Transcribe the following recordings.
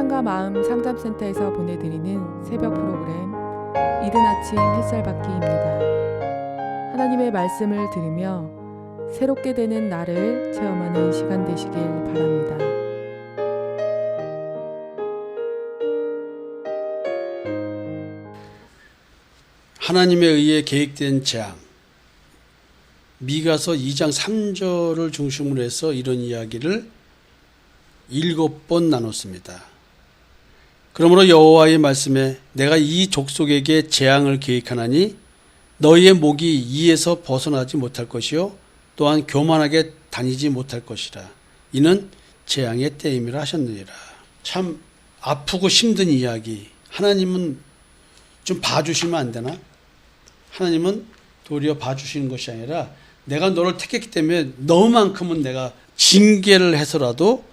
사랑과 마음 상담센터에서 보내드리는 새벽 프로그램 이른 아침 햇살 받기입니다. 하나님의 말씀을 들으며 새롭게 되는 나를 체험하는 시간 되시길 바랍니다. 하나님에 의해 계획된 재앙. 미가서 2장 3절을 중심으로 해서 이런 이야기를 일곱 번 나눴습니다. 그러므로 여호와의 말씀에 내가 이 족속에게 재앙을 계획하나니 너희의 목이 이에서 벗어나지 못할 것이요 또한 교만하게 다니지 못할 것이라 이는 재앙의 때임이라 하셨느니라. 참 아프고 힘든 이야기. 하나님은 좀 봐주시면 안 되나? 하나님은 도리어 봐주시는 것이 아니라 내가 너를 택했기 때문에 너만큼은 내가 징계를 해서라도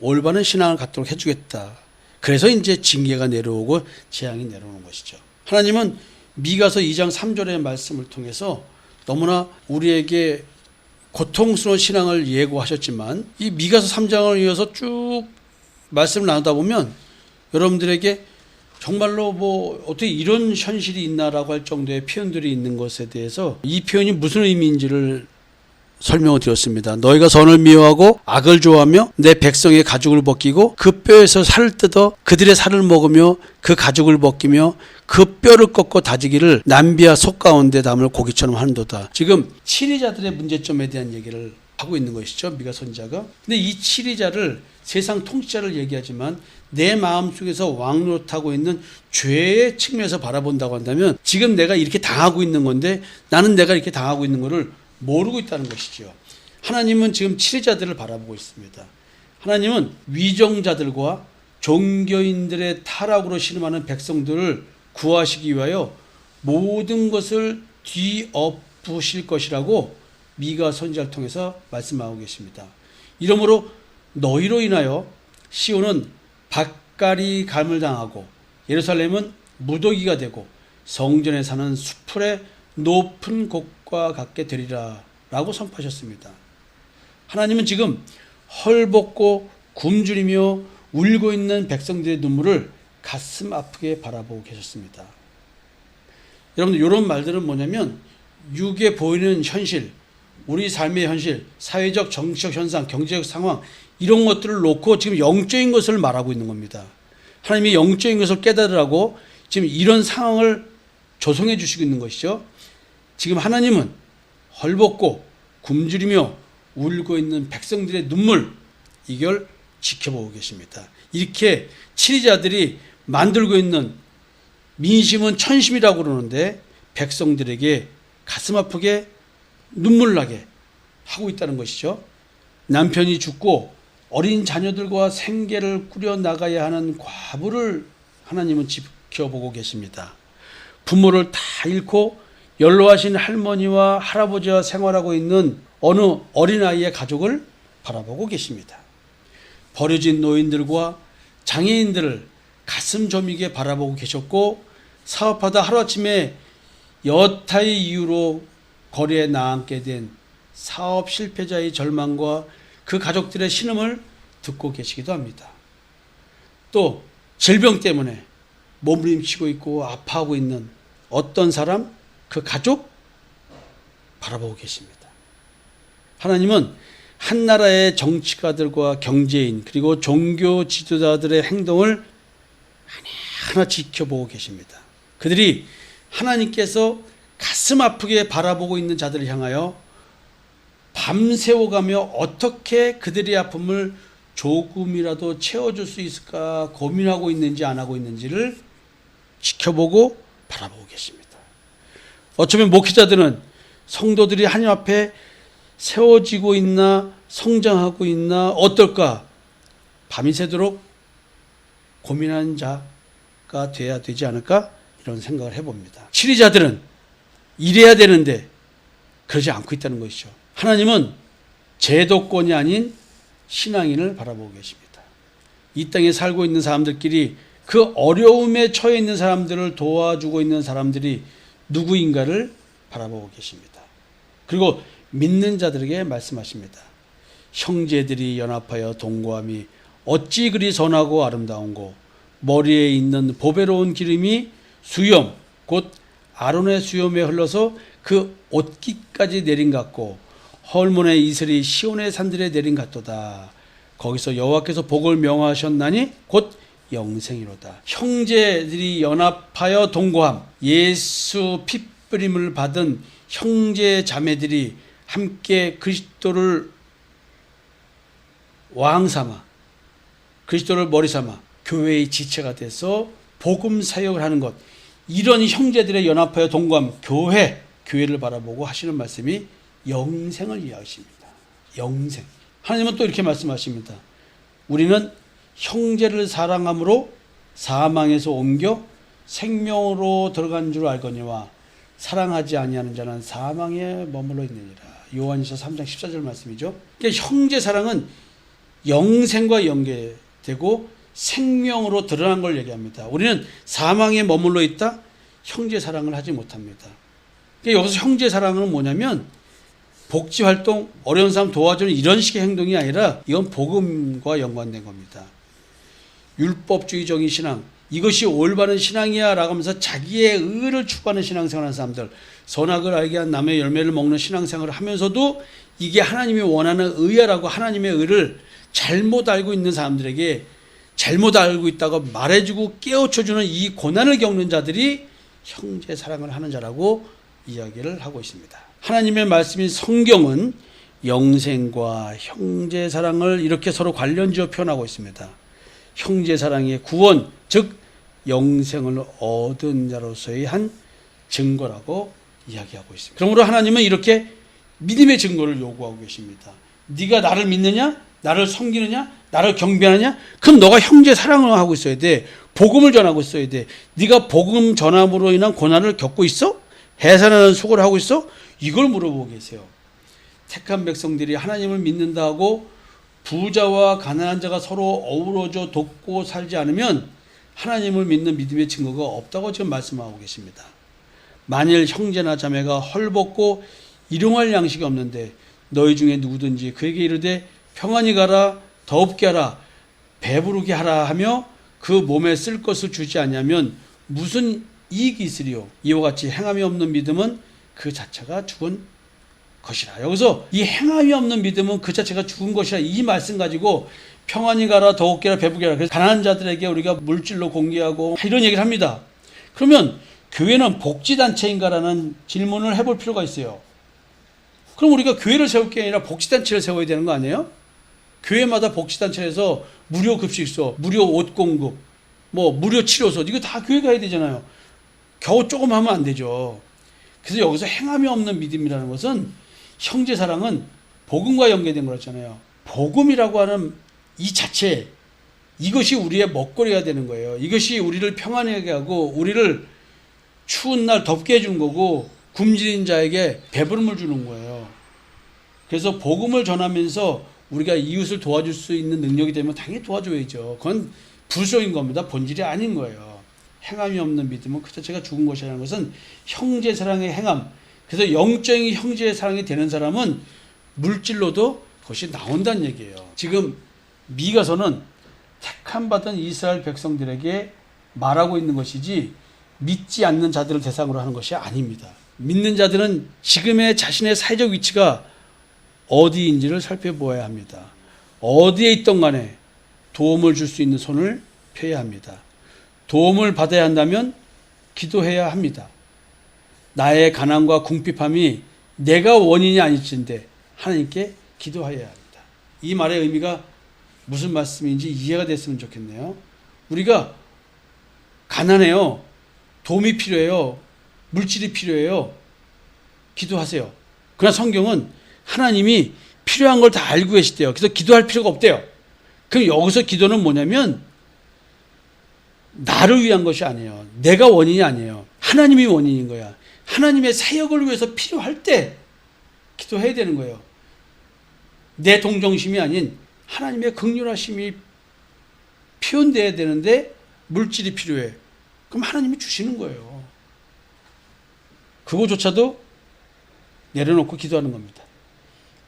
올바른 신앙을 갖도록 해주겠다. 그래서 이제 징계가 내려오고 재앙이 내려오는 것이죠. 하나님은 미가서 2장 3절의 말씀을 통해서 너무나 우리에게 고통스러운 신앙을 예고하셨지만 이 미가서 3장을 이어서 쭉 말씀을 나누다 보면 여러분들에게 정말로 뭐 어떻게 이런 현실이 있나라고 할 정도의 표현들이 있는 것에 대해서 이 표현이 무슨 의미인지를 설명을 드렸습니다. 너희가 선을 미워하고 악을 좋아하며 내 백성의 가죽을 벗기고 그 뼈에서 살을 뜯어 그들의 살을 먹으며 그 가죽을 벗기며 그 뼈를 꺾고 다지기를 남비와 속 가운데 담을 고기처럼 하는도다. 지금 치리자들의 문제점에 대한 얘기를 하고 있는 것이죠. 미가 선자가. 근데 이 치리자를 세상 통치자를 얘기하지만 내 마음 속에서 왕노릇하고 있는 죄의 측면에서 바라본다고 한다면 지금 내가 이렇게 당하고 있는 건데 나는 내가 이렇게 당하고 있는 것을 모르고 있다는 것이죠. 하나님은 지금 치리자들을 바라보고 있습니다. 하나님은 위정자들과 종교인들의 타락으로 신음하는 백성들을 구하시기 위하여 모든 것을 뒤엎으실 것이라고 미가 선지자를 통해서 말씀하고 계십니다. 이러므로 너희로 인하여 시온은 박가리 감을 당하고 예루살렘은 무더기가 되고 성전에 사는 수풀의 높은 곳과 같게 되리라 라고 선포하셨습니다. 하나님은 지금 헐벗고 굶주리며 울고 있는 백성들의 눈물을 가슴 아프게 바라보고 계셨습니다. 여러분들 이런 말들은 뭐냐면 육에 보이는 현실, 우리 삶의 현실, 사회적, 정치적 현상, 경제적 상황 이런 것들을 놓고 지금 영적인 것을 말하고 있는 겁니다. 하나님이 영적인 것을 깨달으라고 지금 이런 상황을 조성해 주시고 있는 것이죠. 지금 하나님은 헐벗고 굶주리며 울고 있는 백성들의 눈물 이걸 지켜보고 계십니다. 이렇게 치리자들이 만들고 있는 민심은 천심이라고 그러는데 백성들에게 가슴 아프게 눈물 나게 하고 있다는 것이죠. 남편이 죽고 어린 자녀들과 생계를 꾸려 나가야 하는 과부를 하나님은 지켜보고 계십니다. 부모를 다 잃고 연로하신 할머니와 할아버지와 생활하고 있는 어느 어린아이의 가족을 바라보고 계십니다. 버려진 노인들과 장애인들을 가슴 저미게 바라보고 계셨고 사업하다 하루아침에 여타의 이유로 거리에 나앉게 된 사업 실패자의 절망과 그 가족들의 신음을 듣고 계시기도 합니다. 또 질병 때문에 몸부림치고 있고 아파하고 있는 어떤 사람, 그 가족 바라보고 계십니다. 하나님은 한 나라의 정치가들과 경제인 그리고 종교 지도자들의 행동을 하나하나 지켜보고 계십니다. 그들이 하나님께서 가슴 아프게 바라보고 있는 자들을 향하여 밤새워가며 어떻게 그들의 아픔을 조금이라도 채워줄 수 있을까 고민하고 있는지 안 하고 있는지를 지켜보고 바라보고 계십니다. 어쩌면 목회자들은 성도들이 하나님 앞에 세워지고 있나 성장하고 있나 어떨까 밤이 새도록 고민하는 자가 돼야 되지 않을까 이런 생각을 해봅니다. 치리자들은 이래야 되는데 그러지 않고 있다는 것이죠. 하나님은 제도권이 아닌 신앙인을 바라보고 계십니다. 이 땅에 살고 있는 사람들끼리 그 어려움에 처해 있는 사람들을 도와주고 있는 사람들이 누구인가를 바라보고 계십니다. 그리고 믿는 자들에게 말씀하십니다. 형제들이 연합하여 동거함이 어찌 그리 선하고 아름다운고 머리에 있는 보배로운 기름이 수염 곧 아론의 수염에 흘러서 그 옷깃까지 내린 같고 헐몬의 이슬이 시온의 산들에 내린 같도다. 거기서 여호와께서 복을 명하셨나니 곧 영생이로다. 형제들이 연합하여 동거함 예수 핏뿌림을 받은 형제 자매들이 함께 그리스도를 왕 삼아 그리스도를 머리 삼아 교회의 지체가 돼서 복음 사역을 하는 것 이런 형제들의 연합하여 동거함 교회 교회를 바라보고 하시는 말씀이 영생을 이야기하십니다. 영생. 하나님은 또 이렇게 말씀하십니다. 우리는 형제를 사랑함으로 사망에서 옮겨 생명으로 들어간 줄 알거니와 사랑하지 아니하는 자는 사망에 머물러 있느니라. 요한일서 3장 14절 말씀이죠. 그러니까 형제 사랑은 영생과 연계되고 생명으로 드러난 걸 얘기합니다. 우리는 사망에 머물러 있다 형제 사랑을 하지 못합니다. 그러니까 여기서 형제 사랑은 뭐냐면 복지 활동, 어려운 사람 도와주는 이런 식의 행동이 아니라 이건 복음과 연관된 겁니다. 율법주의적인 신앙, 이것이 올바른 신앙이야 라고 하면서 자기의 의를 추구하는 신앙생활 하는 사람들, 선악을 알게 한 남의 열매를 먹는 신앙생활을 하면서도 이게 하나님이 원하는 의야라고 하나님의 의를 잘못 알고 있는 사람들에게 잘못 알고 있다고 말해주고 깨우쳐주는 이 고난을 겪는 자들이 형제 사랑을 하는 자라고 이야기를 하고 있습니다. 하나님의 말씀인 성경은 영생과 형제 사랑을 이렇게 서로 관련지어 표현하고 있습니다. 형제 사랑의 구원, 즉 영생을 얻은 자로서의 한 증거라고 이야기하고 있습니다. 그러므로 하나님은 이렇게 믿음의 증거를 요구하고 계십니다. 네가 나를 믿느냐? 나를 섬기느냐? 나를 경배하느냐? 그럼 너가 형제 사랑을 하고 있어야 돼. 복음을 전하고 있어야 돼. 네가 복음 전함으로 인한 고난을 겪고 있어? 해산하는 수고를 하고 있어? 이걸 물어보고 계세요. 택한 백성들이 하나님을 믿는다 하고 부자와 가난한 자가 서로 어우러져 돕고 살지 않으면 하나님을 믿는 믿음의 증거가 없다고 지금 말씀하고 계십니다. 만일 형제나 자매가 헐벗고 일용할 양식이 없는데 너희 중에 누구든지 그에게 이르되 평안히 가라 더럽게 하라 배부르게 하라 하며 그 몸에 쓸 것을 주지 않냐면 무슨 이익이 있으리요 이와 같이 행함이 없는 믿음은 그 자체가 죽은 것이라 여기서 이 행함이 없는 믿음은 그 자체가 죽은 것이라 이 말씀 가지고 평안히 가라 배부르게 하라 그래서 가난한 자들에게 우리가 물질로 공개하고 이런 얘기를 합니다 그러면 교회는 복지단체인가라는 질문을 해볼 필요가 있어요 그럼 우리가 교회를 세울 게 아니라 복지단체를 세워야 되는 거 아니에요? 교회마다 복지단체에서 무료 급식소, 무료 옷 공급, 뭐 무료 치료소 이거 다 교회가 해야 되잖아요. 겨우 조금 하면 안 되죠. 그래서 여기서 행함이 없는 믿음이라는 것은 형제 사랑은 복음과 연계된 거였잖아요. 복음이라고 하는 이 자체 이것이 우리의 먹거리가 되는 거예요. 이것이 우리를 평안하게 하고 우리를 추운 날 덥게 해준 거고 굶주린 자에게 배부름을 주는 거예요. 그래서 복음을 전하면서 우리가 이웃을 도와줄 수 있는 능력이 되면 당연히 도와줘야죠. 그건 불소인 겁니다. 본질이 아닌 거예요. 행함이 없는 믿음은 그 자체가 죽은 것이라는 것은 형제 사랑의 행함. 그래서 영적인 형제 사랑이 되는 사람은 물질로도 그것이 나온다는 얘기예요. 지금 미가서는 택함 받은 이스라엘 백성들에게 말하고 있는 것이지 믿지 않는 자들을 대상으로 하는 것이 아닙니다. 믿는 자들은 지금의 자신의 사회적 위치가 어디인지를 살펴보아야 합니다. 어디에 있던 간에 도움을 줄 수 있는 손을 펴야 합니다. 도움을 받아야 한다면 기도해야 합니다. 나의 가난과 궁핍함이 내가 원인이 아닐진데 하나님께 기도해야 합니다. 이 말의 의미가 무슨 말씀인지 이해가 됐으면 좋겠네요. 우리가 가난해요. 도움이 필요해요. 물질이 필요해요. 기도하세요. 그러나 성경은 하나님이 필요한 걸 다 알고 계시대요. 그래서 기도할 필요가 없대요. 그럼 여기서 기도는 뭐냐면 나를 위한 것이 아니에요. 내가 원인이 아니에요. 하나님이 원인인 거야. 하나님의 사역을 위해서 필요할 때 기도해야 되는 거예요. 내 동정심이 아닌 하나님의 극률하심이 표현돼야 되는데 물질이 필요해. 그럼 하나님이 주시는 거예요. 그거조차도 내려놓고 기도하는 겁니다.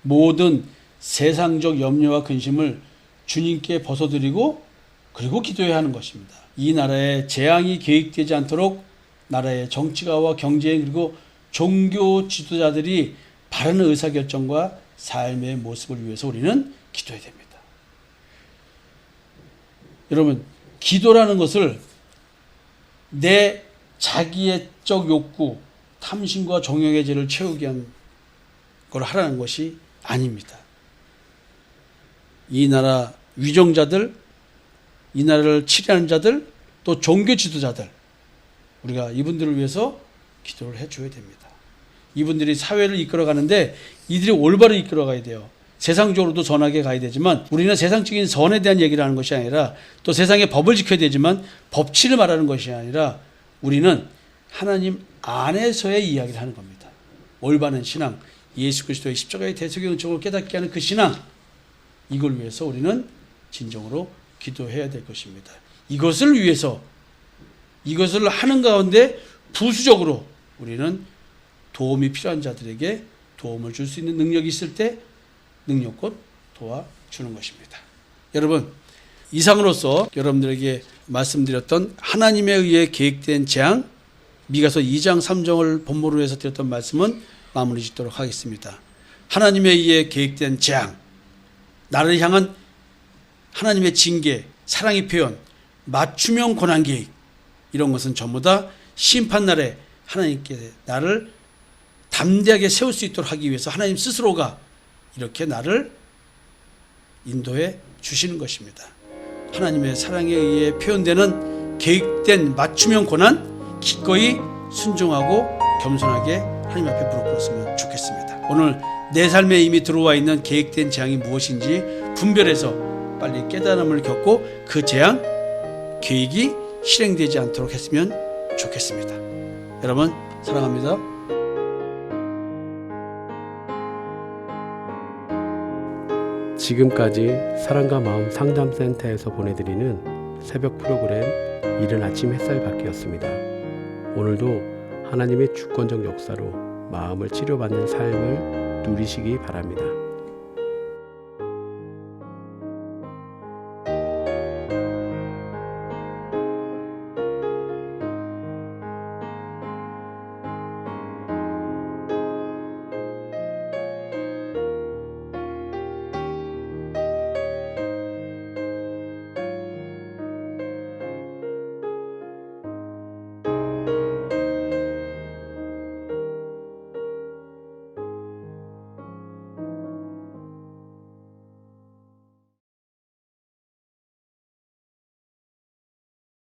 모든 세상적 염려와 근심을 주님께 벗어드리고 그리고 기도해야 하는 것입니다. 이 나라에 재앙이 계획되지 않도록 나라의 정치가와 경제 그리고 종교 지도자들이 바른 의사결정과 삶의 모습을 위해서 우리는 기도해야 됩니다. 여러분, 기도라는 것을 내 자기의 적 욕구, 탐심과 정욕의 죄를 채우기 위한 걸 하라는 것이 아닙니다. 이 나라 위정자들, 이 나라를 치료하는 자들, 또 종교 지도자들, 우리가 이분들을 위해서 기도를 해줘야 됩니다. 이분들이 사회를 이끌어가는데 이들이 올바로 이끌어가야 돼요. 세상적으로도 선하게 가야 되지만 우리는 세상적인 선에 대한 얘기를 하는 것이 아니라 또 세상의 법을 지켜야 되지만 법치를 말하는 것이 아니라 우리는 하나님 안에서의 이야기를 하는 겁니다. 올바른 신앙, 예수 그리스도의 십자가의 대속의 은총을 깨닫게 하는 그 신앙, 이걸 위해서 우리는 진정으로 기도해야 될 것입니다. 이것을 위해서 이것을 하는 가운데 부수적으로 우리는 도움이 필요한 자들에게 도움을 줄 수 있는 능력이 있을 때 능력껏 도와주는 것입니다. 여러분, 이상으로서 여러분들에게 말씀드렸던 하나님에 의해 계획된 재앙, 미가서 2장 3절을 본모로 해서 드렸던 말씀은 마무리 짓도록 하겠습니다. 하나님에 의해 계획된 재앙, 나를 향한 하나님의 징계, 사랑의 표현, 맞춤형 고난 계획, 이런 것은 전부 다 심판날에 하나님께 나를 담대하게 세울 수 있도록 하기 위해서 하나님 스스로가 이렇게 나를 인도해 주시는 것입니다. 하나님의 사랑에 의해 표현되는 계획된 맞춤형 고난 기꺼이 순종하고 겸손하게 하나님 앞에 무릎 꿇었으면 좋겠습니다. 오늘 내 삶에 이미 들어와 있는 계획된 재앙이 무엇인지 분별해서 빨리 깨달음을 겪고 그 재앙 계획이 실행되지 않도록 했으면 좋겠습니다. 여러분 사랑합니다. 지금까지 사랑과 마음 상담센터에서 보내드리는 새벽 프로그램 이른 아침 햇살 받기였습니다. 오늘도 하나님의 주권적 역사로 마음을 치료받는 삶을 누리시기 바랍니다.